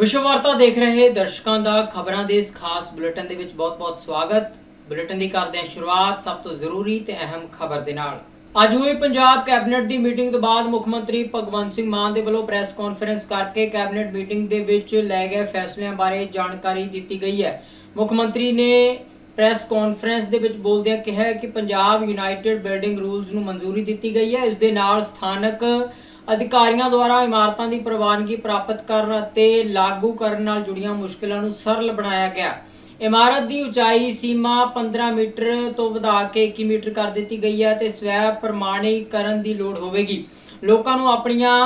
ਵਿਸ਼ਵ ਵਾਰਤਾ ਦੇਖ ਰਹੇ ਦਰਸ਼ਕਾਂ ਦਾ ਖਬਰਾਂ ਦੇ ਇਸ ਖਾਸ ਬੁਲੇਟਿਨ ਦੇ ਵਿੱਚ ਬਹੁਤ-ਬਹੁਤ ਸਵਾਗਤ। ਬੁਲੇਟਿਨ ਦੀ ਕਰਦੇ ਹਾਂ ਸ਼ੁਰੂਆਤ ਸਭ ਤੋਂ ਜ਼ਰੂਰੀ ਤੇ ਅਹਿਮ ਖਬਰ ਦੇ ਨਾਲ। ਅੱਜ ਹੋਈ ਪੰਜਾਬ ਕੈਬਨਿਟ ਦੀ ਮੀਟਿੰਗ ਤੋਂ ਬਾਅਦ ਮੁੱਖ ਮੰਤਰੀ ਭਗਵੰਤ ਸਿੰਘ ਮਾਨ ਦੇ ਵੱਲੋਂ ਪ੍ਰੈਸ ਕਾਨਫਰੰਸ ਕਰਕੇ ਕੈਬਨਿਟ ਮੀਟਿੰਗ ਦੇ ਵਿੱਚ ਲਏ ਗਏ ਫੈਸਲਿਆਂ ਬਾਰੇ ਜਾਣਕਾਰੀ ਦਿੱਤੀ ਗਈ ਹੈ। ਮੁੱਖ ਮੰਤਰੀ ਨੇ ਪ੍ਰੈਸ ਕਾਨਫਰੰਸ ਦੇ ਵਿੱਚ ਬੋਲਦਿਆਂ ਕਿਹਾ ਕਿ ਪੰਜਾਬ ਯੂਨਾਈਟਿਡ ਬਿਲਡਿੰਗ ਰੂਲਸ ਨੂੰ ਮਨਜ਼ੂਰੀ ਦਿੱਤੀ ਗਈ ਹੈ। ਇਸ ਦੇ ਨਾਲ ਸਥਾਨਕ ਅਧਿਕਾਰੀਆਂ ਦੁਆਰਾ ਇਮਾਰਤਾਂ ਦੀ ਪ੍ਰਵਾਨਗੀ ਪ੍ਰਾਪਤ ਕਰਨ ਅਤੇ ਲਾਗੂ ਕਰਨ ਨਾਲ ਜੁੜੀਆਂ ਮੁਸ਼ਕਲਾਂ ਨੂੰ ਸਰਲ ਬਣਾਇਆ ਗਿਆ। ਇਮਾਰਤ ਦੀ ਉਚਾਈ ਸੀਮਾ 15 ਮੀਟਰ ਤੋਂ ਵਧਾ ਕੇ 21 ਮੀਟਰ ਕਰ ਦਿੱਤੀ ਗਈ ਹੈ ਤੇ ਸਵੈ ਪ੍ਰਮਾਣੀਕਰਨ ਦੀ ਲੋੜ ਹੋਵੇਗੀ। ਲੋਕਾਂ ਨੂੰ ਆਪਣੀਆਂ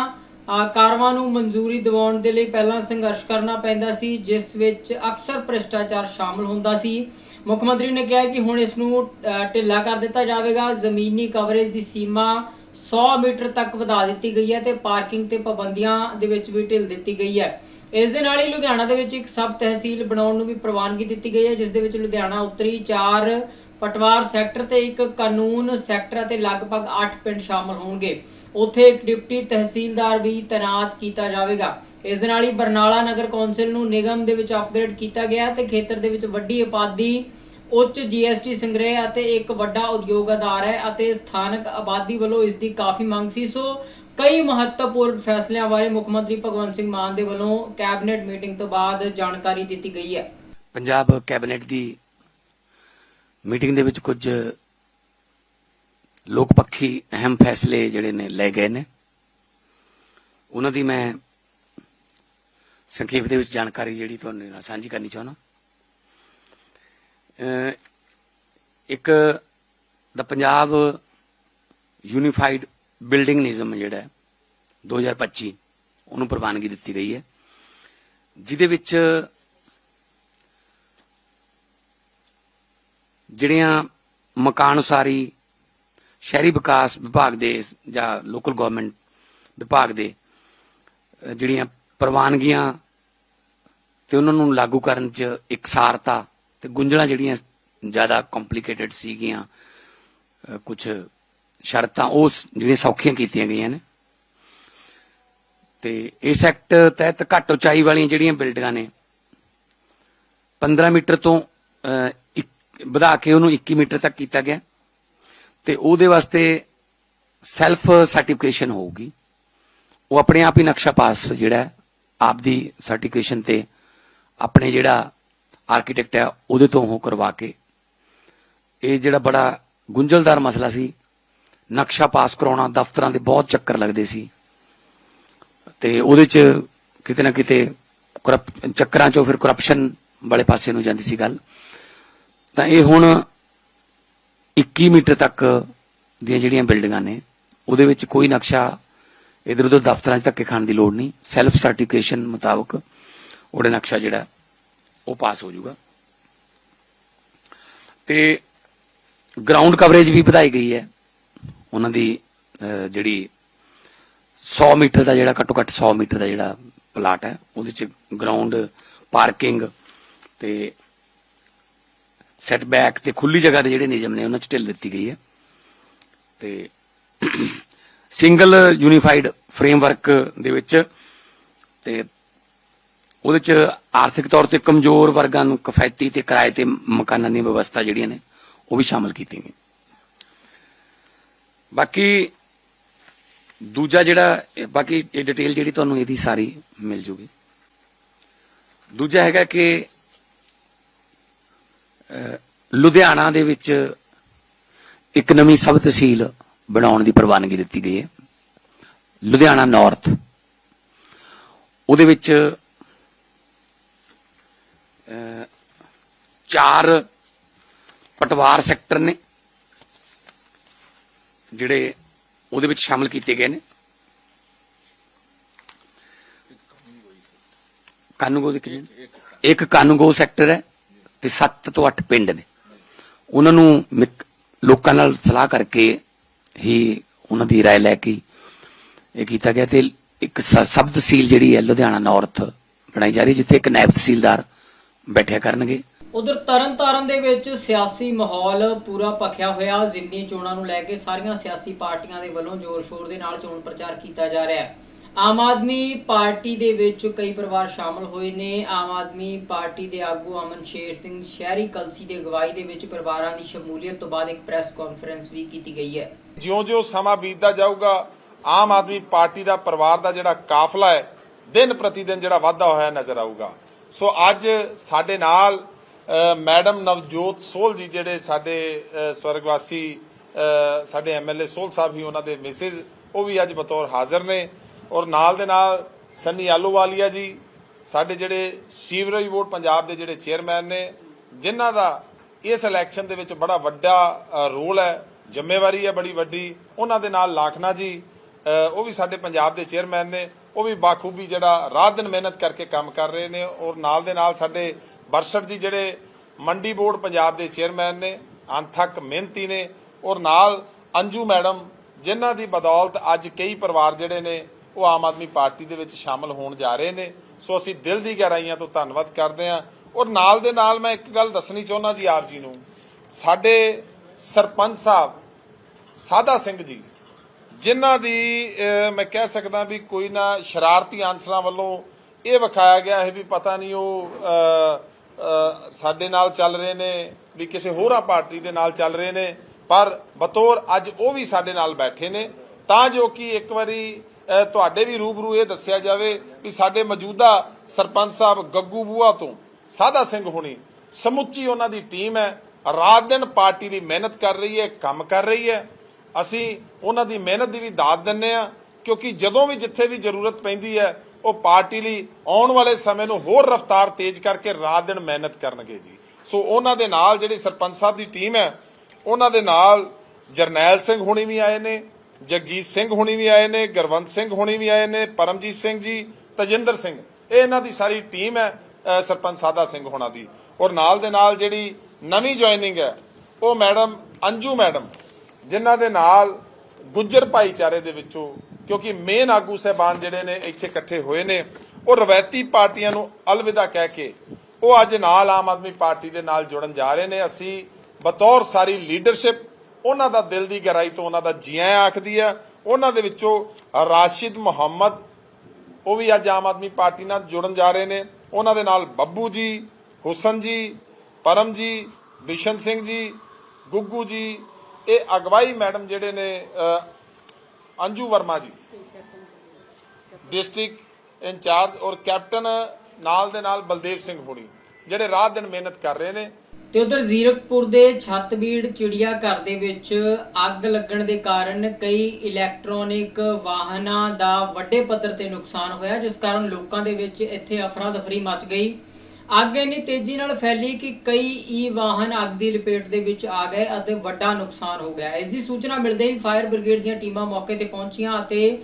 ਕਾਰਵਾਂ ਨੂੰ ਮਨਜ਼ੂਰੀ ਦਿਵਾਉਣ ਦੇ ਲਈ ਪਹਿਲਾਂ ਸੰਘਰਸ਼ ਕਰਨਾ ਪੈਂਦਾ ਸੀ, ਜਿਸ ਵਿੱਚ ਅਕਸਰ ਭ੍ਰਿਸ਼ਟਾਚਾਰ ਸ਼ਾਮਲ ਹੁੰਦਾ ਸੀ। ਮੁੱਖ ਮੰਤਰੀ ਨੇ ਕਿਹਾ ਕਿ ਹੁਣ ਇਸ ਨੂੰ ਢਿੱਲਾ ਕਰ ਦਿੱਤਾ ਜਾਵੇਗਾ। ਜ਼ਮੀਨੀ ਕਵਰੇਜ ਦੀ ਸੀਮਾ 100 ਮੀਟਰ ਤੱਕ ਵਧਾ ਦਿੱਤੀ ਗਈ ਹੈ ਤੇ ਪਾਰਕਿੰਗ ਤੇ ਪਾਬੰਦੀਆਂ ਦੇ ਵਿੱਚ ਵੀ ਢਿੱਲ ਦਿੱਤੀ ਗਈ ਹੈ। ਇਸ ਦੇ ਨਾਲ ਹੀ ਲੁਧਿਆਣਾ ਦੇ ਵਿੱਚ ਇੱਕ ਸਬ ਤਹਿਸੀਲ ਬਣਾਉਣ ਨੂੰ ਵੀ ਪ੍ਰਵਾਨਗੀ ਦਿੱਤੀ ਗਈ ਹੈ, ਜਿਸ ਦੇ ਵਿੱਚ ਲੁਧਿਆਣਾ ਉੱਤਰੀ 4 ਪਟਵਾਰ ਸੈਕਟਰ ਤੇ ਇੱਕ, ਕਾਨੂੰਨ ਸੈਕਟਰ ਅਤੇ ਲਗਭਗ 8 ਪਿੰਡ ਸ਼ਾਮਲ ਹੋਣਗੇ। ਉੱਥੇ ਇੱਕ ਡਿਪਟੀ ਤਹਿਸੀਲਦਾਰ ਵੀ ਤਾਇਨਾਤ ਕੀਤਾ ਜਾਵੇਗਾ। ਇਸ ਦੇ ਨਾਲ ਹੀ ਬਰਨਾਲਾ ਨਗਰ ਕੌਂਸਲ ਨੂੰ ਨਿਗਮ ਦੇ ਵਿੱਚ ਅਪਗ੍ਰੇਡ ਕੀਤਾ ਗਿਆ ਤੇ ਖੇਤਰ ਦੇ ਵਿੱਚ ਵੱਡੀ ਆਬਾਦੀ ਉੱਚ ਜੀਐਸਟੀ ਸੰਗ੍ਰਹਿ ਅਤੇ ਇੱਕ ਵੱਡਾ ਉਦਯੋਗ ਆਧਾਰ ਹੈ ਅਤੇ ਸਥਾਨਕ ਆਬਾਦੀ ਵੱਲੋਂ ਇਸ ਦੀ ਕਾਫੀ ਮੰਗ ਸੀ। ਸੋ ਕਈ ਮਹੱਤਵਪੂਰਨ ਫੈਸਲਿਆਂ ਬਾਰੇ ਮੁੱਖ ਮੰਤਰੀ ਭਗਵੰਤ ਸਿੰਘ ਮਾਨ ਦੇ ਵੱਲੋਂ ਕੈਬਨਿਟ ਮੀਟਿੰਗ ਤੋਂ ਬਾਅਦ ਜਾਣਕਾਰੀ ਦਿੱਤੀ ਗਈ ਹੈ। ਪੰਜਾਬ ਕੈਬਨਿਟ ਦੀ ਮੀਟਿੰਗ ਦੇ ਵਿੱਚ ਕੁਝ ਲੋਕ ਪੱਖੀ ਅਹਿਮ ਫੈਸਲੇ ਜਿਹੜੇ ਨੇ ਲਏ ਗਏ ਨੇ। ਉਹਨਾਂ ਦੀ ਮੈਂ ਸੰਖੇਪ ਦੇ ਵਿੱਚ ਜਾਣਕਾਰੀ ਜਿਹੜੀ ਤੁਹਾਨੂੰ ਨਾਲ ਸਾਂਝੀ ਕਰਨੀ ਚਾਹੁੰਦਾ। ਇੱਕ ਦਾ ਪੰਜਾਬ ਯੂਨੀਫਾਈਡ ਬਿਲਡਿੰਗ ਨਿਜ਼ਮ ਜਿਹੜਾ ਹੈ 2025 ਉਹਨੂੰ ਪ੍ਰਵਾਨਗੀ ਦਿੱਤੀ ਗਈ ਹੈ। ਜਿਹਦੇ ਵਿੱਚ ਜਿਹੜੀਆਂ ਮਕਾਨ ਉਸਾਰੀ ਸ਼ਹਿਰੀ ਵਿਕਾਸ ਵਿਭਾਗ ਦੇ ਜਾਂ ਲੋਕਲ ਗਵਰਨਮੈਂਟ ਵਿਭਾਗ ਦੇ ਜਿਹੜੀਆਂ ਪ੍ਰਵਾਨਗੀਆਂ ਤੇ ਉਹਨਾਂ ਨੂੰ ਲਾਗੂ ਕਰਨ 'ਚ ਇਕਸਾਰਤਾ ਤੇ ਗੁੰਝਲਾਂ ਜਿਹੜੀਆਂ ਜ਼ਿਆਦਾ ਕੰਪਲਿਕੇਟਡ ਸੀਗੀਆਂ ਕੁਝ ਸ਼ਰਤਾਂ ਉਹ ਜਿਹੜੀਆਂ ਸੌਖੀਆਂ ਕੀਤੀਆਂ ਗਈਆਂ ਨੇ। ਤੇ ਇਸ ਐਕਟ ਤਹਿਤ ਘੱਟ ਉਚਾਈ ਵਾਲੀਆਂ ਜਿਹੜੀਆਂ ਬਿਲਡਿੰਗਾਂ ਨੇ 15 ਮੀਟਰ ਤੋਂ ਇੱਕ- ਵਧਾ ਕੇ ਉਹਨੂੰ 21 ਮੀਟਰ ਤੱਕ ਕੀਤਾ ਗਿਆ। ਤੇ ਉਹਦੇ ਵਾਸਤੇ ਸੈਲਫ ਸਰਟੀਫਿਕੇਸ਼ਨ ਹੋਊਗੀ। ਉਹ ਆਪਣੇ ਆਪ ਹੀ ਨਕਸ਼ਾ ਪਾਸ ਜਿਹੜਾ ਹੈ, ਆਪ ਦੀ ਸਰਟੀਫਿਕੇਸ਼ਨ ਤੇ ਆਪਣੇ ਜਿਹੜਾ ਆਰਕੀਟੈਕਟ ਹੈ, ਉਹਦੇ ਤੋਂ ਉਹ ਕਰਵਾ ਕੇ। ਇਹ ਜਿਹੜਾ ਬੜਾ ਗੁੰਝਲਦਾਰ ਮਸਲਾ ਸੀ, ਨਕਸ਼ਾ ਪਾਸ ਕਰਾਉਣਾ, ਦਫ਼ਤਰਾਂ ਦੇ ਬਹੁਤ ਚੱਕਰ ਲੱਗਦੇ ਸੀ। ਤੇ ਉਹਦੇ ਚ ਕਿਤੇ ਨਾ ਕਿਤੇ ਕਰਪ- ਚੱਕਰਾਂ ਚੋਂ ਫਿਰ ਕਰਪਸ਼ਨ ਵਾਲੇ ਪਾਸੇ ਨੂੰ ਜਾਂਦੀ ਸੀ ਗੱਲ। ਤਾਂ ਇਹ ਹੁਣ 21 ਮੀਟਰ ਤੱਕ ਦੀਆਂ ਜਿਹੜੀਆਂ ਬਿਲਡਿੰਗਾਂ ਨੇ, ਉਹਦੇ ਵਿੱਚ ਕੋਈ ਨਕਸ਼ਾ ਇਧਰ ਉਧਰ ਦਫ਼ਤਰਾਂ 'ਚ ਧੱਕੇ ਖਾਣ ਦੀ ਲੋੜ ਨਹੀਂ। ਸੈਲਫ ਸਰਟੀਫਿਕੇਸ਼ਨ ਮੁਤਾਬਕ ਉਹਦਾ ਨਕਸ਼ਾ ਜਿਹੜਾ ਉਹ ਪਾਸ ਹੋ ਜਾਊਗਾ। ਤੇ ਗਰਾਊਂਡ ਕਵਰੇਜ ਵੀ ਵਧਾਈ ਗਈ ਹੈ। ਉਹਨਾਂ ਦੀ ਜਿਹੜੀ 100 ਮੀਟਰ ਦਾ ਜਿਹੜਾ, ਘੱਟੋ ਘੱਟ 100 ਮੀਟਰ ਦਾ ਜਿਹੜਾ ਪਲਾਟ ਹੈ, ਉਹਦੇ ਚ ਗਰਾਊਂਡ ਪਾਰਕਿੰਗ ਤੇ ਸੈਟਬੈਕ ਤੇ ਖੁੱਲੀ ਜਗ੍ਹਾ ਦੇ ਜਿਹੜੇ ਨਿਯਮ ਨੇ, ਉਹਨਾਂ ਚ ਢਿੱਲ ਦਿੱਤੀ ਗਈ ਹੈ। ਤੇ ਸਿੰਗਲ ਯੂਨੀਫਾਈਡ ਫਰੇਮਵਰਕ ਦੇ ਵਿੱਚ ਤੇ ਉਹਦੇ ਚ ਆਰਥਿਕ ਤੌਰ ਤੇ ਕਮਜ਼ੋਰ ਵਰਗਾਂ ਨੂੰ ਕਿਫਾਇਤੀ ਤੇ ਕਿਰਾਏ ਤੇ ਮਕਾਨਾਂ ਦੀ ਵਿਵਸਥਾ ਜਿਹੜੀਆਂ ਨੇ, ਉਹ ਵੀ ਸ਼ਾਮਲ ਕੀਤੀ ਗਈ ਬਾਕੀ ਦੂਜਾ ਜਿਹੜਾ, ਬਾਕੀ ਇਹ ਡਿਟੇਲ ਜਿਹੜੀ ਤੁਹਾਨੂੰ ਇਹਦੀ ਸਾਰੀ ਮਿਲ ਜੂਗੀ। ਦੂਜਾ ਹੈਗਾ ਕਿ ਲੁਧਿਆਣਾ ਦੇ ਵਿੱਚ ਇੱਕ ਨਵੀਂ ਸਬ ਤਹਿਸੀਲ ਬਣਾਉਣ ਦੀ ਪ੍ਰਵਾਨਗੀ ਦਿੱਤੀ ਗਈ ਹੈ। ਲੁਧਿਆਣਾ ਨਾਰਥ ਉਹਦੇ ਵਿੱਚ ਚਾਰ ਪਟਵਾਰ ਸੈਕਟਰ ਨੇ ਜਿਹੜੇ ਉਹਦੇ ਵਿੱਚ ਸ਼ਾਮਲ ਕੀਤੇ ਗਏ ਨੇ ਕਾਨੂੰਗੋ ਦੇ ਕਿੰਨੇ ਇੱਕ ਕਾਨੂੰਗੋ ਸੈਕਟਰ ਹੈ ਤੇ 7 ਤੋਂ 8 ਪਿੰਡ ਨੇ ਉਹਨਾਂ ਨੂੰ ਮਿਕ- ਲੋਕਾਂ ਨਾਲ ਸਲਾਹ ਕਰਕੇ ਹੀ ਉਹਨਾਂ ਦੀ رائے ਲੈ ਕੇ ਇਹ ਕੀਤਾ ਗਿਆ ਤੇ ਇੱਕ ਸ- ਸਬ ਤਹਿਸੀਲ ਜਿਹੜੀ ਹੈ ਲੁਧਿਆਣਾ ਨਾਰਥ ਬਣਾਈ ਜਾ ਰਹੀ ਹੈ, ਜਿੱਥੇ ਇੱਕ ਨਾਇਬ ਤਹਿਸੀਲਦਾਰ ਬੈਠਿਆ ਕਰਨਗੇ। ਉਧਰ ਤਰਨਤਾਰਨ ਦੇ ਵਿੱਚ ਸਿਆਸੀ ਮਾਹੌਲ ਪੂਰਾ ਭਖਿਆ ਹੋਇਆ। ਜ਼ਿਮਨੀ ਚੋਣਾਂ ਨੂੰ ਲੈ ਕੇ ਸਾਰੀਆਂ ਸਿਆਸੀ ਪਾਰਟੀਆਂ ਦੇ ਵੱਲੋਂ ਜ਼ੋਰ-ਸ਼ੋਰ ਦੇ ਨਾਲ ਚੋਣ ਪ੍ਰਚਾਰ ਕੀਤਾ ਜਾ ਰਿਹਾ ਹੈ। ਆਮ ਆਦਮੀ ਪਾਰਟੀ ਦੇ ਵਿੱਚ ਕਈ ਪਰਿਵਾਰ ਸ਼ਾਮਲ ਹੋਏ ਨੇ। ਆਮ ਆਦਮੀ ਪਾਰਟੀ ਦੇ ਆਗੂ ਅਮਨ ਸ਼ੇਰ ਸਿੰਘ ਸ਼ਹਿਰੀ ਕਲਸੀ ਦੇ ਅਗਵਾਈ ਦੇ ਵਿੱਚ ਪਰਿਵਾਰਾਂ ਦੀ ਸ਼ਮੂਲੀਅਤ ਤੋਂ ਬਾਅਦ ਇੱਕ ਪ੍ਰੈਸ ਕਾਨਫਰੰਸ ਵੀ ਕੀਤੀ ਗਈ ਹੈ। ਜਿਉਂ-ਜਿਉਂ ਸਮਾਂ ਬੀਤਦਾ ਜਾਊਗਾ ਆਮ ਆਦਮੀ ਪਾਰਟੀ ਦਾ ਪਰਿਵਾਰ ਦਾ ਜਿਹੜਾ ਕਾਫਲਾ ਹੈ ਦਿਨ ਪ੍ਰਤੀ ਦਿਨ ਜਿਹੜਾ ਵਾਧਾ ਹੋਇਆ ਨਜ਼ਰ ਆਊਗਾ। ਸੋ ਅੱਜ ਸਾਡੇ ਨਾਲ ਮੈਡਮ ਨਵਜੋਤ ਸੋਲ ਜੀ ਜਿਹੜੇ ਸਾਡੇ ਅ, ਸਵਰਗਵਾਸੀ ਅ, ਸਾਡੇ ਐਮਐਲਏ ਸੋਲ ਸਾਹਿਬ ਹੀ ਉਹਨਾਂ ਦੇ ਮਿਸਿਸ ਉਹ ਵੀ ਅੱਜ ਬਤੌਰ ਹਾਜ਼ਰ ਨੇ। ਔਰ ਨਾਲ ਦੇ ਨਾਲ ਸੰਨੀ ਆਲੂਵਾਲੀਆ ਜੀ ਸਾਡੇ ਜਿਹੜੇ ਸੀਵਰੇਜ ਬੋਰਡ ਪੰਜਾਬ ਦੇ ਜਿਹੜੇ ਚੇਅਰਮੈਨ ਨੇ ਜਿਨ੍ਹਾਂ ਦਾ ਇਸ ਇਲੈਕਸ਼ਨ ਦੇ ਵਿੱਚ ਬੜਾ ਵੱਡਾ ਰੋਲ ਹੈ ਜ਼ਿੰਮੇਵਾਰੀ ਹੈ ਬੜੀ ਵੱਡੀ ਉਹਨਾਂ ਦੇ ਨਾਲ ਲਾਖਨਾ ਜੀ ਉਹ ਵੀ ਸਾਡੇ ਪੰਜਾਬ ਦੇ ਚੇਅਰਮੈਨ ਨੇ। ਉਹ ਵੀ ਬਾਖੂਬੀ ਜਿਹੜਾ ਰਾਤ ਦਿਨ ਮਿਹਨਤ ਕਰਕੇ ਕੰਮ ਕਰ ਰਹੇ ਨੇ ਔਰ ਨਾਲ ਦੇ ਨਾਲ ਸਾਡੇ ਬਰਸਟ ਜੀ ਜਿਹੜੇ ਮੰਡੀ ਬੋਰਡ ਪੰਜਾਬ ਦੇ ਚੇਅਰਮੈਨ ਨੇ, ਅੰਥਕ ਮਿਹਨਤੀ ਨੇ ਔਰ ਨਾਲ ਅੰਜੂ ਮੈਡਮ, ਜਿਨ੍ਹਾਂ ਦੀ ਬਦੌਲਤ ਅੱਜ ਕਈ ਪਰਿਵਾਰ ਜਿਹੜੇ ਨੇ ਉਹ ਆਮ ਆਦਮੀ ਪਾਰਟੀ ਦੇ ਵਿੱਚ ਸ਼ਾਮਲ ਹੋਣ ਜਾ ਰਹੇ ਨੇ। ਸੋ ਅਸੀਂ ਦਿਲ ਦੀ ਗਹਿਰਾਈਆਂ ਤੋਂ ਧੰਨਵਾਦ ਕਰਦੇ ਹਾਂ। ਔਰ ਨਾਲ ਦੇ ਨਾਲ ਮੈਂ ਇੱਕ ਗੱਲ ਦੱਸਣੀ ਚਾਹੁੰਦਾ ਜੀ ਆਪ ਜੀ ਨੂੰ, ਸਾਡੇ ਸਰਪੰਚ ਸਾਹਿਬ ਸਾਦਾ ਸਿੰਘ ਜੀ ਜਿਨ੍ਹਾਂ ਦੀ ਮੈਂ ਕਹਿ ਸਕਦਾ ਵੀ ਕੋਈ ਨਾ ਸ਼ਰਾਰਤੀ ਆਂਸਰਾਂ ਵੱਲੋਂ ਇਹ ਵਿਖਾਇਆ ਗਿਆ ਹੈ ਵੀ ਪਤਾ ਨਹੀਂ ਉਹ ਸਾਡੇ ਨਾਲ ਚੱਲ ਰਹੇ ਨੇ, ਵੀ ਕਿਸੇ ਹੋਰਾਂ ਪਾਰਟੀ ਦੇ ਨਾਲ ਚੱਲ ਰਹੇ ਨੇ, ਪਰ ਬਤੌਰ ਅੱਜ ਉਹ ਵੀ ਸਾਡੇ ਨਾਲ ਬੈਠੇ ਨੇ। ਤਾਂ ਜੋ ਕਿ ਇੱਕ ਵਾਰੀ ਤੁਹਾਡੇ ਵੀ ਰੂਬਰੂ ਇਹ ਦੱਸਿਆ ਜਾਵੇ ਵੀ ਸਾਡੇ ਮੌਜੂਦਾ ਸਰਪੰਚ ਸਾਹਿਬ ਗੱਗੂ ਬੂਆ ਤੋਂ ਸਾਦਾ ਸਿੰਘ ਹੁਣੀ ਸਮੁੱਚੀ ਉਹਨਾਂ ਦੀ ਟੀਮ ਹੈ, ਰਾਤ ਦਿਨ ਪਾਰਟੀ ਦੀ ਮਿਹਨਤ ਕਰ ਰਹੀ ਹੈ, ਕੰਮ ਕਰ ਰਹੀ ਹੈ। ਅਸੀਂ ਉਹਨਾਂ ਦੀ ਮਿਹਨਤ ਦੀ ਵੀ ਦਾਤ ਦਿੰਨੇ ਆ ਕਿਉਂਕਿ ਜਦੋਂ ਵੀ ਜਿੱਥੇ ਵੀ ਜ਼ਰੂਰਤ ਪੈਂਦੀ ਹੈ, ਉਹ ਪਾਰਟੀ ਲਈ ਆਉਣ ਵਾਲੇ ਸਮੇਂ ਨੂੰ ਹੋਰ ਰਫ਼ਤਾਰ ਤੇਜ਼ ਕਰਕੇ ਰਾਤ ਦਿਨ ਮਿਹਨਤ ਕਰਨਗੇ ਜੀ। ਸੋ ਉਹਨਾਂ ਦੇ ਨਾਲ ਜਿਹੜੀ ਸਰਪੰਚ ਸਾਹਿਬ ਦੀ ਟੀਮ ਹੈ, ਉਹਨਾਂ ਦੇ ਨਾਲ ਜਰਨੈਲ ਸਿੰਘ ਹੁਣੀ ਵੀ ਆਏ ਨੇ, ਜਗਜੀਤ ਸਿੰਘ ਹੁਣੀ ਵੀ ਆਏ ਨੇ, ਗੁਰਵੰਤ ਸਿੰਘ ਹੁਣੀ ਵੀ ਆਏ ਨੇ, ਪਰਮਜੀਤ ਸਿੰਘ ਜੀ, ਤਜਿੰਦਰ ਸਿੰਘ, ਇਹ ਇਹਨਾਂ ਦੀ ਸਾਰੀ ਟੀਮ ਹੈ ਸਰਪੰਚ ਸਾਦਾ ਸਿੰਘ ਹੋਣਾ ਦੀ। ਔਰ ਨਾਲ ਦੇ ਨਾਲ ਜਿਹੜੀ ਨਵੀਂ ਜੁਆਇਨਿੰਗ ਹੈ, ਉਹ ਮੈਡਮ ਅੰਜੂ ਮੈਡਮ ਜਿਨ੍ਹਾਂ ਦੇ ਨਾਲ ਗੁੱਜਰ ਭਾਈਚਾਰੇ ਦੇ ਵਿੱਚੋਂ, ਕਿਉਂਕਿ ਮੇਨ ਆਗੂ ਸਹਿਬਾਨ ਜਿਹੜੇ ਨੇ ਇੱਥੇ ਇਕੱਠੇ ਹੋਏ ਨੇ, ਉਹ ਰਵਾਇਤੀ ਪਾਰਟੀਆਂ ਨੂੰ ਅਲਵਿਦਾ ਕਹਿ ਕੇ ਉਹ ਅੱਜ ਨਾਲ ਆਮ ਆਦਮੀ ਪਾਰਟੀ ਦੇ ਨਾਲ ਜੁੜਨ ਜਾ ਰਹੇ ਨੇ। ਅਸੀਂ ਬਤੌਰ ਸਾਰੀ ਲੀਡਰਸ਼ਿਪ ਉਹਨਾਂ ਦਾ ਦਿਲ ਦੀ ਗਹਿਰਾਈ ਤੋਂ ਉਹਨਾਂ ਦਾ ਜੀਆਂ ਆਖਦੀ ਆ ਉਹਨਾਂ ਦੇ ਵਿੱਚੋਂ ਰਾਸ਼ਿਦ ਮੁਹੰਮਦ, ਉਹ ਵੀ ਅੱਜ ਆਮ ਆਦਮੀ ਪਾਰਟੀ ਨਾਲ ਜੁੜਨ ਜਾ ਰਹੇ ਨੇ। ਉਹਨਾਂ ਦੇ ਨਾਲ ਬੱਬੂ ਜੀ, ਹੁਸਨ ਜੀ, ਪਰਮ ਜੀ, ਬਿਸ਼ਨ ਸਿੰਘ ਜੀ, ਗੁੱਗੂ ਜੀ ਇਹ ਅਗਵਾਈ ਮੈਡਮ ਜਿਹੜੇ ਨੇ ਅੰਜੂ ਵਰਮਾ ਜੀ। ਡਿਸਟ੍ਰਿਕਟ ਇੰਚਾਰਜ ਔਰ ਕੈਪਟਨ ਨਾਲ ਦੇ ਨਾਲ ਬਲਦੇਵ ਸਿੰਘ ਹੋਣੀ, ਜਿਹੜੇ ਰਾਤ ਦਿਨ ਮਿਹਨਤ ਕਰ ਰਹੇ ਨੇ। ਤੇ ਉਧਰ ਜ਼ੀਰਕਪੁਰ ਦੇ ਛੱਤਬੀੜ ਚਿੜੀਆ ਘਰ ਦੇ ਵਿੱਚ ਅੱਗ ਲੱਗਣ ਦੇ ਕਾਰਨ ਕਈ ਇਲੈਕਟ੍ਰੋਨਿਕ ਵਾਹਨਾਂ ਦਾ ਵੱਡੇ ਪੱਧਰ ਤੇ ਨੁਕਸਾਨ ਹੋਇਆ, ਜਿਸ ਕਾਰਨ ਲੋਕਾਂ ਦੇ ਵਿੱਚ ਇੱਥੇ ਅਫਰਾ ਦਫਰੀ ਮਚ ਗਈ। ਅੱਗ ਇੰਨੀ ਤੇਜ਼ੀ ਨਾਲ ਫੈਲੀ ਕਿ ਕਈ ਈ ਵਾਹਨ ਅੱਗ ਦੀ ਲਪੇਟ ਦੇ ਵਿੱਚ ਆ ਗਏ ਅਤੇ ਵੱਡਾ ਨੁਕਸਾਨ ਹੋ ਗਿਆ। ਇਸ ਦੀ ਸੂਚਨਾ ਮਿਲਦੇ ਹੀ ਫਾਇਰ ਬ੍ਰਿਗੇਡ ਦੀਆਂ ਟੀਮਾਂ ਮੌਕੇ ਤੇ ਪਹੁੰਚੀਆਂ ਅਤੇ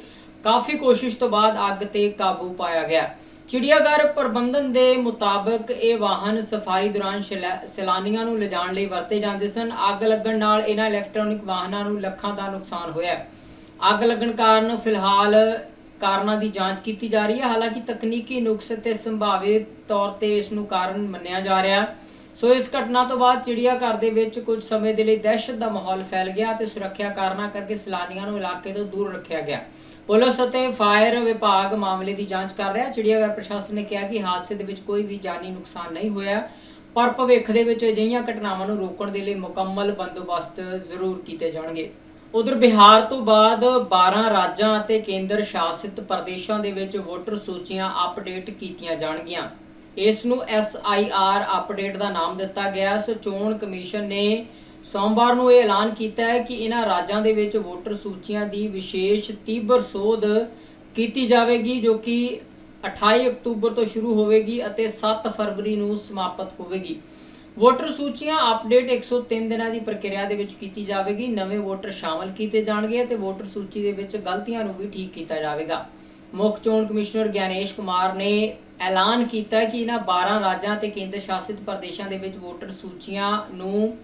ਕਾਫੀ ਕੋਸ਼ਿਸ਼ ਤੋਂ ਬਾਅਦ ਅੱਗ ਤੇ ਕਾਬੂ ਪਾਇਆ ਗਿਆ। ਚਿੜੀਆਘਰ ਪ੍ਰਬੰਧਨ ਦੇ ਮੁਤਾਬਕ ਇਹ ਵਾਹਨ ਸਫਾਰੀ ਦੌਰਾਨ ਸ਼ੈਲਾ- ਸੈਲਾਨੀਆਂ ਨੂੰ ਲਿਜਾਣ ਲਈ ਵਰਤੇ ਜਾਂਦੇ ਸਨ। ਅੱਗ ਲੱਗਣ ਨਾਲ ਇਹਨਾਂ ਇਲੈਕਟ੍ਰੋਨਿਕ ਵਾਹਨਾਂ ਨੂੰ ਲੱਖਾਂ ਦਾ ਨੁਕਸਾਨ ਹੋਇਆ। ਅੱਗ ਲੱਗਣ ਕਾਰਨ ਫਿਲਹਾਲ ਕਾਰਨਾਂ ਦੀ ਜਾਂਚ ਕੀਤੀ ਜਾ ਰਹੀ ਹੈ। ਹਾਲਾਂਕਿ ਤਕਨੀਕੀ ਨੁਕਸ ਤੇ ਸੰਭਾਵਿਤ ਤੌਰ ਤੇ ਇਸ ਨੂੰ ਕਾਰਨ ਮੰਨਿਆ ਜਾ ਰਿਹਾ ਸੋ ਇਸ ਘਟਨਾ ਤੋਂ ਬਾਅਦ ਚਿੜੀਆਘਰ ਦੇ ਵਿੱਚ ਕੁਝ ਸਮੇਂ ਦੇ ਲਈ ਦਹਿਸ਼ਤ ਦਾ ਮਾਹੌਲ ਫੈਲ ਗਿਆ ਤੇ ਸੁਰੱਖਿਆ ਕਾਰਨਾਂ ਕਰਕੇ ਸੈਲਾਨੀਆਂ ਨੂੰ ਇਲਾਕੇ ਤੋਂ ਦੂਰ ਰੱਖਿਆ ਗਿਆ। ਪੁਲਿਸ ਅਤੇ ਫਾਇਰ ਵਿਭਾਗ ਮਾਮਲੇ ਦੀ ਜਾਂਚ ਕਰ ਰਿਹਾ ਚਿੜੀਆਘਰ ਪ੍ਰਸ਼ਾਸਨ ਨੇ ਕਿਹਾ ਕਿ ਹਾਦਸੇ ਦੇ ਵਿੱਚ ਕੋਈ ਵੀ ਜਾਨੀ ਨੁਕਸਾਨ ਨਹੀਂ ਹੋਇਆ ਪਰ ਭਵਿੱਖ ਦੇ ਵਿੱਚ ਅਜਿਹੀਆਂ ਘਟਨਾਵਾਂ ਨੂੰ ਰੋਕਣ ਦੇ ਲਈ ਮੁਕੰਮਲ ਬੰਦੋਬਸਤ ਜ਼ਰੂਰ ਕੀਤੇ ਜਾਣਗੇ। ਉਧਰ ਬਿਹਾਰ ਤੋਂ ਬਾਅਦ 12 ਰਾਜਾਂ ਅਤੇ ਕੇਂਦਰ ਸ਼ਾਸਿਤ ਪ੍ਰਦੇਸ਼ਾਂ ਦੇ ਵਿੱਚ ਵੋਟਰ ਸੂਚੀਆਂ ਅਪਡੇਟ ਕੀਤੀਆਂ ਜਾਣਗੀਆਂ। ਇਸ ਨੂੰ SIR ਅਪਡੇਟ ਦਾ ਨਾਮ ਦਿੱਤਾ ਗਿਆ। ਸੋ ਚੋਣ ਕਮਿਸ਼ਨ ਨੇ ਸੋਮਵਾਰ ਨੂੰ ਇਹ ਐਲਾਨ ਕੀਤਾ ਹੈ ਕਿ ਇਹਨਾਂ ਰਾਜਾਂ ਦੇ ਵਿੱਚ ਵੋਟਰ ਸੂਚੀਆਂ ਦੀ ਵਿਸ਼ੇਸ਼ ਤੀਬਰ ਸੋਧ ਕੀਤੀ ਜਾਵੇਗੀ, ਜੋ ਕਿ 28 ਅਕਤੂਬਰ ਤੋਂ ਸ਼ੁਰੂ ਹੋਵੇਗੀ ਅਤੇ 7 ਫਰਵਰੀ ਨੂੰ ਸਮਾਪਤ ਹੋਵੇਗੀ। ਵੋਟਰ ਸੂਚੀਆਂ ਅਪਡੇਟ 103 ਦਿਨਾਂ ਦੀ ਪ੍ਰਕਿਰਿਆ ਦੇ ਵਿੱਚ ਕੀਤੀ ਜਾਵੇਗੀ। ਨਵੇਂ ਵੋਟਰ ਸ਼ਾਮਲ ਕੀਤੇ ਜਾਣਗੇ ਅਤੇ ਵੋਟਰ ਸੂਚੀ ਦੇ ਵਿੱਚ ਗਲਤੀਆਂ ਨੂੰ ਵੀ ਠੀਕ ਕੀਤਾ ਜਾਵੇਗਾ। ਮੁੱਖ ਚੋਣ ਕਮਿਸ਼ਨਰ ਗਿਆਨੇਸ਼ ਕੁਮਾਰ ਨੇ ਐਲਾਨ ਕੀਤਾ ਕਿ ਇਹਨਾਂ 12 ਰਾਜਾਂ ਤੇ ਕੇਂਦਰ ਸ਼ਾਸਿਤ ਪ੍ਰਦੇਸ਼ਾਂ ਦੇ ਵਿੱਚ ਵੋਟਰ ਸੂਚੀਆਂ ਨੂੰ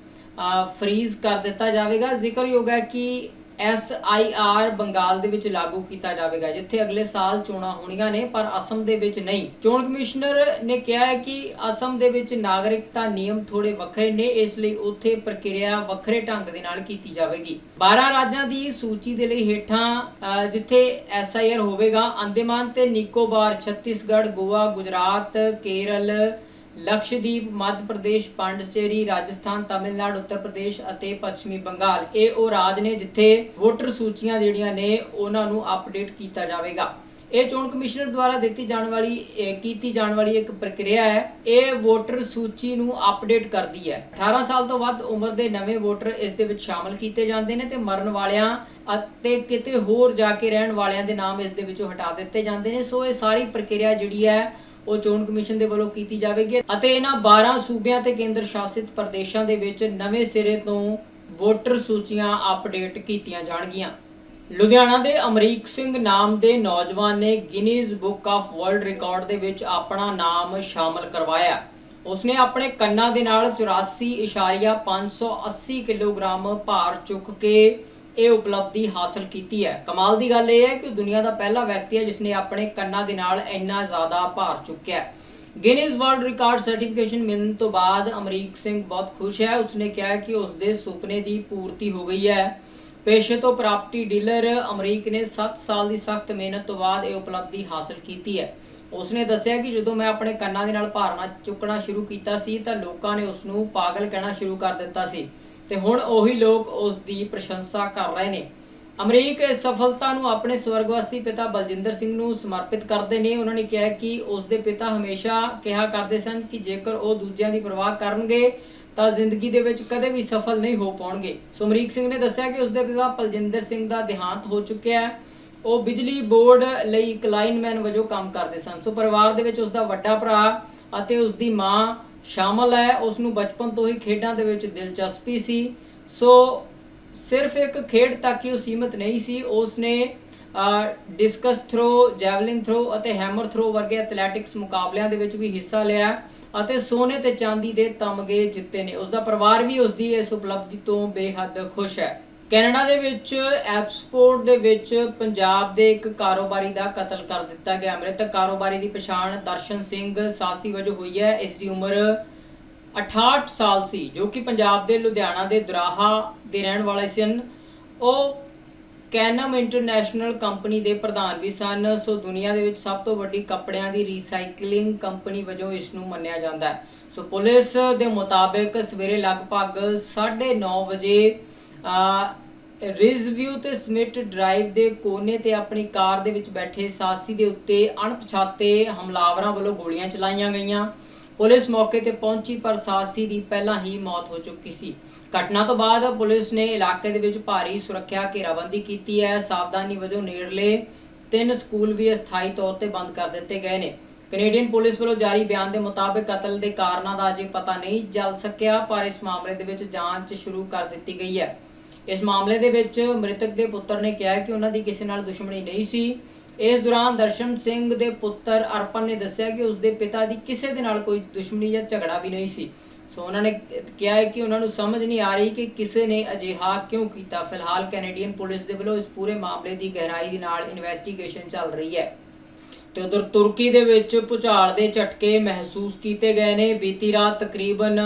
ਫਰੀਜ਼ ਕਰ ਦਿੱਤਾ ਜਾਵੇਗਾ। ਜ਼ਿਕਰਯੋਗ ਹੈ ਕਿ SIR ਬੰਗਾਲ ਦੇ ਵਿੱਚ ਲਾਗੂ ਕੀਤਾ ਜਾਵੇਗਾ ਜਿੱਥੇ ਅਗਲੇ ਸਾਲ ਚੋਣਾਂ ਹੋਣੀਆਂ ਨੇ ਪਰ ਅਸਮ ਦੇ ਵਿੱਚ ਨਹੀਂ। ਚੋਣ ਕਮਿਸ਼ਨਰ ਨੇ ਕਿਹਾ ਹੈ ਕਿ ਅਸਮ ਦੇ ਵਿੱਚ ਨਾਗਰਿਕਤਾ ਨਿਯਮ ਥੋੜੇ ਵੱਖਰੇ ਨੇ ਇਸ ਲਈ ਉੱਥੇ ਪ੍ਰਕਿਰਿਆ ਵੱਖਰੇ ਢੰਗ ਦੇ ਨਾਲ ਕੀਤੀ ਜਾਵੇਗੀ। 12 ਰਾਜਾਂ ਦੀ ਸੂਚੀ ਦੇ ਲਈ ਹੇਠਾਂ ਅ, ਜਿੱਥੇ SIR ਹੋਵੇਗਾ ਅੰਦੇਮਾਨ ਤੇ ਨਿਕੋਬਾਰ ਛੱਤੀਸਗੜ੍ਹ ਗੋਆ ਗੁਜਰਾਤ ਕੇਰਲ ਲਕਸ਼ਦੀਪ, ਮੱਧ ਪ੍ਰਦੇਸ਼, ਪਾਂਡਚੇਰੀ, ਰਾਜਸਥਾਨ, ਤਾਮਿਲਨਾਡੂ, ਉੱਤਰ ਪ੍ਰਦੇਸ਼ ਅਤੇ ਪੱਛਮੀ ਬੰਗਾਲ। ਇਹ ਉਹ ਰਾਜ ਨੇ ਜਿੱਥੇ ਵੋਟਰ ਸੂਚੀਆਂ ਜਿਹੜੀਆਂ ਨੇ, ਉਹਨਾਂ ਨੂੰ ਅਪਡੇਟ ਕੀਤਾ ਜਾਵੇਗਾ। ਇਹ ਚੋਣ ਕਮਿਸ਼ਨਰ ਦੁਆਰਾ ਦਿੱਤੀ ਜਾਣ ਵਾਲੀ ਕੀਤੀ ਜਾਣ ਵਾਲੀ ਇੱਕ ਪ੍ਰਕਿਰਿਆ ਹੈ। ਇਹ ਵੋਟਰ ਸੂਚੀ ਨੂੰ ਅਪਡੇਟ ਕਰਦੀ ਹੈ। 18 ਸਾਲ ਤੋਂ ਵੱਧ ਉਮਰ ਦੇ ਨਵੇਂ ਵੋਟਰ ਇਸ ਦੇ ਵਿੱਚ ਸ਼ਾਮਲ ਕੀਤੇ ਜਾਂਦੇ ਨੇ ਤੇ ਮਰਨ ਵਾਲਿਆਂ ਅਤੇ ਕਿਤੇ ਹੋਰ ਜਾ ਕੇ ਰਹਿਣ ਵਾਲਿਆਂ ਦੇ ਨਾਮ ਇਸ ਦੇ ਵਿੱਚੋਂ ਹਟਾ ਦਿੱਤੇ ਜਾਂਦੇ ਨੇ। ਸੋ ਇਹ ਸਾਰੀ ਪ੍ਰਕਿਰਿਆ ਜਿਹੜੀ ਹੈ ਉਹ ਚੋਣ ਕਮਿਸ਼ਨ ਦੇ ਵੱਲੋਂ ਕੀਤੀ ਜਾਵੇਗੀ ਅਤੇ ਇਹਨਾਂ 12 ਸੂਬਿਆਂ ਤੇ ਕੇਂਦਰ ਸ਼ਾਸਿਤ ਪ੍ਰਦੇਸ਼ਾਂ ਦੇ ਵਿੱਚ ਨਵੇਂ ਸਿਰੇ ਤੋਂ ਵੋਟਰ ਸੂਚੀਆਂ ਅਪਡੇਟ ਕੀਤੀਆਂ ਜਾਣਗੀਆਂ। ਲੁਧਿਆਣਾ ਦੇ ਅਮਰੀਕ ਸਿੰਘ ਨਾਮ ਦੇ ਨੌਜਵਾਨ ਨੇ Guinness book of world record ਦੇ ਵਿੱਚ ਆਪਣਾ ਨਾਮ ਸ਼ਾਮਲ ਕਰਵਾਇਆ। ਉਸਨੇ ਆਪਣੇ ਕੰਨਾਂ ਦੇ ਨਾਲ 84.580 ਕਿਲੋਗ੍ਰਾਮ ਭਾਰ ਚੁੱਕ ਕੇ ਇਹ ਉਪਲਬਧੀ ਹਾਸਲ ਕੀਤੀ ਹੈ। ਕਮਾਲ ਦੀ ਗੱਲ ਇਹ ਹੈ ਕਿ ਦੁਨੀਆ ਦਾ ਪਹਿਲਾ ਵਿਅਕਤੀ ਹੈ ਜਿਸਨੇ ਆਪਣੇ ਕੰਨਾਂ ਦੇ ਨਾਲ ਇੰਨਾ ਜ਼ਿਆਦਾ ਭਾਰ ਚੁੱਕਿਆ ਹੈ। ਗਿਨੀਜ਼ ਵਰਲਡ ਰਿਕਾਰਡ ਸਰਟੀਫਿਕੇਸ਼ਨ ਮਿਲਣ ਤੋਂ ਬਾਅਦ ਅਮਰੀਕ ਸਿੰਘ ਬਹੁਤ ਖੁਸ਼ ਹੈ। ਉਸਨੇ ਕਿਹਾ ਕਿ ਉਸਦੇ ਸੁਪਨੇ ਦੀ ਪੂਰਤੀ ਹੋ ਗਈ ਹੈ। ਪੇਸ਼ੇ ਤੋਂ ਪ੍ਰਾਪਰਟੀ ਡੀਲਰ ਅਮਰੀਕ ਨੇ 7 ਸਾਲ ਦੀ ਸਖਤ ਮਿਹਨਤ ਤੋਂ ਬਾਅਦ ਇਹ ਉਪਲਬਧੀ ਹਾਸਲ ਕੀਤੀ ਹੈ। ਉਸਨੇ ਦੱਸਿਆ ਕਿ ਜਦੋਂ ਮੈਂ ਆਪਣੇ ਕੰਨਾਂ ਦੇ ਨਾਲ ਭਾਰਨਾ ਚੁੱਕਣਾ ਸ਼ੁਰੂ ਕੀਤਾ ਸੀ ਤਾਂ ਲੋਕਾਂ ਨੇ ਉਸ ਨੂੰ ਪਾਗਲ ਕਹਿਣਾ ਸ਼ੁਰੂ ਕਰ ਦਿੱਤਾ ਸੀ। ਤੇ ਹੁਣ ਉਹੀ ਲੋਕ ਉਸ ਦੀ ਪ੍ਰਸ਼ੰਸਾ ਕਰ ਰਹੇ ਨੇ। ਅਮਰੀਕ ਇਸ ਸਫਲਤਾ ਨੂੰ ਆਪਣੇ ਸਵਰਗਵਾਸੀ ਪਿਤਾ ਬਲਜਿੰਦਰ ਸਿੰਘ ਨੂੰ ਸਮਰਪਿਤ ਕਰਦੇ ਨੇ। ਉਹਨਾਂ ਨੇ ਕਿਹਾ ਕਿ ਉਸ ਦੇ ਪਿਤਾ ਹਮੇਸ਼ਾ ਕਿਹਾ ਕਰਦੇ ਸਨ ਕਿ ਜੇਕਰ ਉਹ ਦੂਜਿਆਂ ਦੀ ਪਰਵਾਹ ਕਰਨਗੇ, ਤਾਂ ਜ਼ਿੰਦਗੀ ਦੇ ਵਿੱਚ ਕਦੇ ਵੀ ਸਫਲ ਨਹੀਂ ਹੋ ਪਾਉਣਗੇ। ਸੋ ਅਮਰੀਕ ਸਿੰਘ ਨੇ ਦੱਸਿਆ ਕਿ ਉਸ ਦੇ ਪਿਤਾ ਬਲਜਿੰਦਰ ਸਿੰਘ ਦਾ ਦੇਹਾਂਤ ਹੋ ਚੁੱਕਿਆ ਹੈ। ਉਹ ਬਿਜਲੀ ਬੋਰਡ ਲਈ ਇੱਕ ਲਾਈਨਮੈਨ ਵਜੋਂ ਕੰਮ ਕਰਦੇ ਸਨ। ਸੋ ਪਰਿਵਾਰ ਦੇ ਵਿੱਚ ਉਸ ਦਾ ਵੱਡਾ ਭਰਾ ਅਤੇ ਉਸ ਦੀ ਮਾਂ ਸ਼ਾਮਲ ਹੈ। ਉਸ ਨੂੰ ਬਚਪਨ ਤੋਂ ਹੀ ਖੇਡਾਂ ਦੇ ਵਿੱਚ ਦਿਲਚਸਪੀ ਸੀ। ਸੋ ਸਿਰਫ ਇੱਕ ਖੇਡ ਤੱਕ ਹੀ ਉਹ ਸੀਮਿਤ ਨਹੀਂ ਸੀ। ਉਸ ਨੇ ਡਿਸਕਸ ਥਰੋ ਜੈਵਲਿਨ ਥਰੋ ਅਤੇ ਹੈਮਰ ਥਰੋ ਵਰਗੇ ਐਥਲੈਟਿਕਸ ਮੁਕਾਬਲਿਆਂ ਦੇ ਵਿੱਚ ਵੀ ਹਿੱਸਾ ਲਿਆ ਅਤੇ ਸੋਨੇ ਤੇ ਚਾਂਦੀ ਦੇ ਤਮਗੇ ਜਿੱਤੇ ਨੇ। ਉਸ ਦਾ ਪਰਿਵਾਰ ਵੀ ਉਸ ਦੀ ਇਸ ਉਪਲਬਧੀ ਤੋਂ ਬੇਹੱਦ ਖੁਸ਼ ਹੈ। ਕੈਨੇਡਾ ਦੇ ਵਿੱਚ ਐਪਸਪੋਰਟ ਦੇ ਵਿੱਚ ਪੰਜਾਬ ਦੇ ਇੱਕ ਕਾਰੋਬਾਰੀ ਦਾ ਕਤਲ ਕਰ ਦਿੱਤਾ ਗਿਆ। ਮ੍ਰਿਤਕ ਕਾਰੋਬਾਰੀ ਦੀ ਪਛਾਣ ਦਰਸ਼ਨ ਸਿੰਘ ਸਾਸੀ ਵਜੋਂ ਹੋਈ ਹੈ। ਇਸ ਦੀ ਉਮਰ 68 ਸਾਲ ਸੀ, ਜੋ ਕਿ ਪੰਜਾਬ ਦੇ ਲੁਧਿਆਣਾ ਦੇ ਦੁਰਾਹਾ ਦੇ ਰਹਿਣ ਵਾਲੇ ਸਨ। ਉਹ ਕੈਨਮ ਇੰਟਰਨੈਸ਼ਨਲ ਕੰਪਨੀ ਦੇ ਪ੍ਰਧਾਨ ਵੀ ਸਨ। ਸੋ ਦੁਨੀਆ ਦੇ ਵਿੱਚ ਸਭ ਤੋਂ ਵੱਡੀ ਕੱਪੜਿਆਂ ਦੀ ਰੀਸਾਈਕਲਿੰਗ ਕੰਪਨੀ ਵਜੋਂ ਇਸ ਨੂੰ ਮੰਨਿਆ ਜਾਂਦਾ ਹੈ। ਸੋ ਪੁਲਿਸ ਦੇ ਮੁਤਾਬਕ ਸਵੇਰੇ ਲਗਭਗ 9:30 ਵਜੇ ਰਿਜ਼ਵਿਊ ਤੇ ਸਮਿਟ ਡਰਾਈਵ ਦੇ ਕੋਨੇ ਤੇ ਆਪਣੀ ਕਾਰ ਦੇ ਵਿੱਚ ਬੈਠੇ ਸਾਸੀ ਦੇ ਉੱਤੇ ਅਣਪਛਾਤੇ ਹਮਲਾਵਰਾਂ ਵੱਲੋਂ ਗੋਲੀਆਂ ਚਲਾਈਆਂ ਗਈਆਂ। ਪੁਲਿਸ ਮੌਕੇ ਤੇ ਪਹੁੰਚੀ, ਪਰ ਸਾਸੀ ਦੀ ਪਹਿਲਾਂ ਹੀ ਮੌਤ ਹੋ ਚੁੱਕੀ ਸੀ। ਘਟਨਾ ਤੋਂ ਬਾਅਦ ਪੁਲਿਸ ਨੇ ਇਲਾਕੇ ਦੇ ਵਿੱਚ ਭਾਰੀ ਸੁਰੱਖਿਆ ਘੇਰਾਬੰਦੀ ਕੀਤੀ ਹੈ। ਸਾਵਧਾਨੀ ਵਜੋਂ ਨੇੜਲੇ ਤਿੰਨ ਸਕੂਲ ਵੀ ਅਸਥਾਈ ਤੌਰ ਤੇ ਬੰਦ ਕਰ ਦਿੱਤੇ ਗਏ ਨੇ। ਕੈਨੇਡੀਅਨ ਪੁਲਿਸ ਵੱਲੋਂ ਜਾਰੀ ਬਿਆਨ ਦੇ ਮੁਤਾਬਕ ਕਤਲ ਦੇ ਕਾਰਨਾਂ ਦਾ ਅਜੇ ਪਤਾ ਨਹੀਂ ਚੱਲ ਸਕਿਆ, ਪਰ ਇਸ ਮਾਮਲੇ ਦੇ ਵਿੱਚ ਜਾਂਚ ਸ਼ੁਰੂ ਕਰ ਦਿੱਤੀ ਗਈ ਹੈ। ਇਸ ਮਾਮਲੇ ਦੇ ਵਿੱਚ ਮ੍ਰਿਤਕ ਦੇ ਪੁੱਤਰ ਨੇ ਕਿਹਾ ਕਿ ਉਹਨਾਂ ਦੀ ਕਿਸੇ ਨਾਲ ਦੁਸ਼ਮਣੀ ਨਹੀਂ ਸੀ। ਇਸ ਦੌਰਾਨ ਦਰਸ਼ਨ ਸਿੰਘ ਦੇ ਪੁੱਤਰ ਅਰਪਨ ਨੇ ਦੱਸਿਆ ਕਿ ਉਸਦੇ ਪਿਤਾ ਦੀ ਕਿਸੇ ਦੇ ਨਾਲ ਕੋਈ ਦੁਸ਼ਮਣੀ ਜਾਂ ਝਗੜਾ ਵੀ ਨਹੀਂ ਸੀ। ਸੋ ਉਹਨਾਂ ਨੇ ਕਿਹਾ ਹੈ ਕਿ ਉਹਨਾਂ ਨੂੰ ਸਮਝ ਨਹੀਂ ਆ ਰਹੀ ਕਿ ਕਿਸੇ ਨੇ ਅਜਿਹਾ ਕਿਉਂ ਕੀਤਾ। ਫਿਲਹਾਲ ਕੈਨੇਡੀਅਨ ਪੁਲਿਸ ਦੇ ਵੱਲੋਂ ਇਸ ਪੂਰੇ ਮਾਮਲੇ ਦੀ ਗਹਿਰਾਈ ਦੇ ਨਾਲ ਇਨਵੈਸਟੀਗੇਸ਼ਨ ਚੱਲ ਰਹੀ ਹੈ। ਤੇ ਉਧਰ ਤੁਰਕੀ ਦੇ ਵਿੱਚ ਭੂਚਾਲ ਦੇ ਝਟਕੇ ਮਹਿਸੂਸ ਕੀਤੇ ਗਏ ਨੇ। ਬੀਤੀ ਰਾਤ ਤਕਰੀਬਨ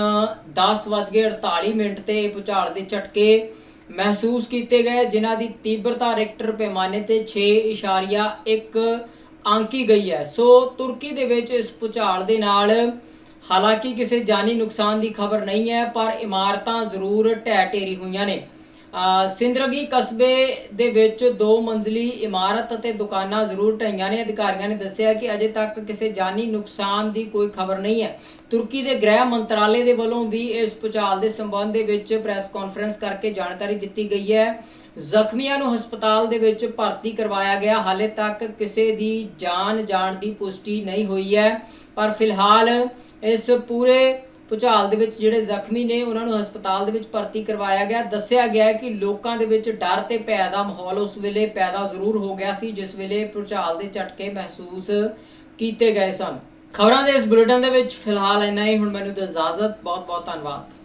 10:48 ਮਿੰਟ ਤੇ ਇਹ ਭੂਚਾਲ ਦੇ ਝਟਕੇ ਮਹਿਸੂਸ ਕੀਤੇ ਗਏ, ਜਿਨ੍ਹਾਂ ਦੀ ਤੀਬਰਤਾ ਰਿਕਟਰ ਪੈਮਾਨੇ ਤੇ 6.1 ਅੰਕੀ ਗਈ ਹੈ। ਸੋ ਤੁਰਕੀ ਦੇ ਵਿੱਚ ਇਸ ਭੂਚਾਲ ਦੇ ਨਾਲ ਹਾਲਾਂਕਿ ਕਿਸੇ ਜਾਨੀ ਨੁਕਸਾਨ ਦੀ ਖਬਰ ਨਹੀਂ ਹੈ, ਪਰ ਇਮਾਰਤਾਂ ਜ਼ਰੂਰ ਢਹਿ ਢੇਰੀ ਹੋਈਆਂ ਨੇ। ਸਿੰਦਰਗੀ ਕਸਬੇ ਦੇ ਵਿੱਚ ਦੋ ਮੰਜ਼ਲੀ ਇਮਾਰਤ ਅਤੇ ਦੁਕਾਨਾਂ ਜ਼ਰੂਰ ਢਹੀਆਂ ਨੇ। ਅਧਿਕਾਰੀਆਂ ਨੇ ਦੱਸਿਆ ਕਿ ਅਜੇ ਤੱਕ ਕਿਸੇ ਜਾਨੀ ਨੁਕਸਾਨ ਦੀ ਕੋਈ ਖਬਰ ਨਹੀਂ ਹੈ। ਤੁਰਕੀ ਦੇ ਗ੍ਰਹਿ ਮੰਤਰਾਲੇ ਦੇ ਵੱਲੋਂ ਵੀ ਇਸ ਭੂਚਾਲ ਦੇ ਸੰਬੰਧ ਦੇ ਵਿੱਚ ਪ੍ਰੈਸ ਕਾਨਫਰੰਸ ਕਰਕੇ ਜਾਣਕਾਰੀ ਦਿੱਤੀ ਗਈ ਹੈ। ਜ਼ਖਮੀਆਂ ਨੂੰ ਹਸਪਤਾਲ ਦੇ ਵਿੱਚ ਭਰਤੀ ਕਰਵਾਇਆ ਗਿਆ। ਹਾਲੇ ਤੱਕ ਕਿਸੇ ਦੀ ਜਾਨ ਜਾਣ ਦੀ ਪੁਸ਼ਟੀ ਨਹੀਂ ਹੋਈ ਹੈ। ਪਰ ਫਿਲਹਾਲ ਇਸ ਪੂਰੇ ਭੁਚਾਲ ਦੇ ਵਿੱਚ ਜਿਹੜੇ ਜ਼ਖਮੀ ਨੇ, ਉਹਨਾਂ ਨੂੰ ਹਸਪਤਾਲ ਦੇ ਵਿੱਚ ਭਰਤੀ ਕਰਵਾਇਆ ਗਿਆ। ਦੱਸਿਆ ਗਿਆ ਕਿ ਲੋਕਾਂ ਦੇ ਵਿੱਚ ਡਰ ਤੇ ਭੈ ਦਾ ਮਾਹੌਲ ਉਸ ਵੇਲੇ ਪੈਦਾ ਜ਼ਰੂਰ ਹੋ ਗਿਆ ਸੀ, ਜਿਸ ਵੇਲੇ ਭੁਚਾਲ ਦੇ ਝਟਕੇ ਮਹਿਸੂਸ ਕੀਤੇ ਗਏ ਸਨ। ਖਬਰਾਂ ਦੇ ਇਸ ਬੁਲੇਟਿਨ ਦੇ ਵਿੱਚ ਫਿਲਹਾਲ ਇੰਨਾ ਹੀ। ਹੁਣ ਮੈਨੂੰ ਤੇ ਇਜਾਜ਼ਤ। ਬਹੁਤ ਬਹੁਤ ਧੰਨਵਾਦ।